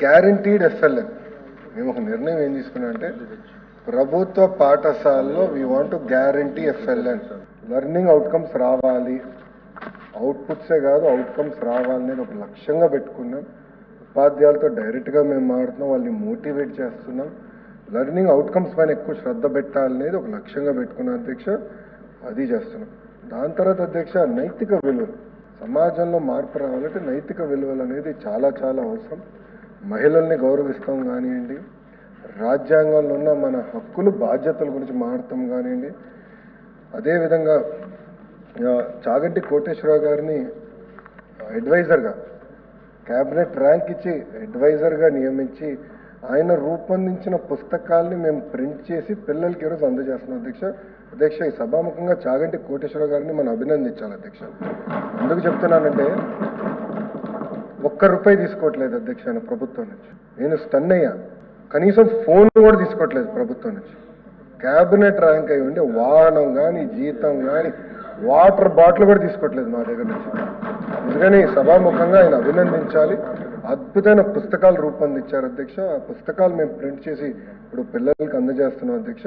Guaranteed FLM మేము ఒక నిర్ణయం ఏం తీసుకున్నాం అంటే ప్రభుత్వ పాఠశాలలో we want guarantee FLN learning outcomes రావాలి. అవుట్పుట్సే కాదు అవుట్కమ్స్ రావాలనేది ఒక లక్ష్యంగా పెట్టుకున్నాం. ఉపాధ్యాయులతో డైరెక్ట్గా మేము మాడుతున్నాం వాళ్ళని మోటివేట్ చేస్తున్నాం. లెర్నింగ్ అవుట్కమ్స్ పైన ఎక్కువ శ్రద్ధ పెట్టాలనేది ఒక లక్ష్యంగా పెట్టుకున్నాం అధ్యక్ష. అది చేస్తున్నాం. దాని తర్వాత అధ్యక్ష నైతిక విలువలు. సమాజంలో మార్పు రావాలంటే నైతిక విలువలు అనేది చాలా చాలా అవసరం. మహిళల్ని గౌరవిస్తాం కానివ్వండి రాజ్యాంగంలో ఉన్న మన హక్కులు బాధ్యతల గురించి మాట్లాడతాం కానివ్వండి అదేవిధంగా చాగంటి కోటేశ్వరరావు గారిని అడ్వైజర్గా క్యాబినెట్ ర్యాంక్ ఇచ్చి అడ్వైజర్గా నియమించి ఆయన రూపొందించిన పుస్తకాల్ని మేము ప్రింట్ చేసి పిల్లలకి ఈరోజు అందజేస్తున్నాం. అధ్యక్ష అధ్యక్ష ఈ సభాముఖంగా చాగంటి కోటేశ్వరరావు గారిని మనం అభినందించాలి అధ్యక్ష. ఎందుకు చెప్తున్నానంటే ఒక్క రూపాయి తీసుకోవట్లేదు అధ్యక్ష ఆయన ప్రభుత్వం నుంచి. నేను స్టన్ అయ్యా. కనీసం ఫోన్ కూడా తీసుకోవట్లేదు ప్రభుత్వం నుంచి. క్యాబినెట్ ర్యాంక్ అయి ఉండి వాహనం కానీ జీతం కానీ వాటర్ బాటిల్ కూడా తీసుకోవట్లేదు మా దగ్గర నుంచి. అందుకని సభాముఖంగా ఆయన అభినందించాలి. అద్భుతమైన పుస్తకాలు రూపొందించారు అధ్యక్ష. ఆ పుస్తకాలు మేము ప్రింట్ చేసి ఇప్పుడు పిల్లలకి అందజేస్తున్నాం అధ్యక్ష.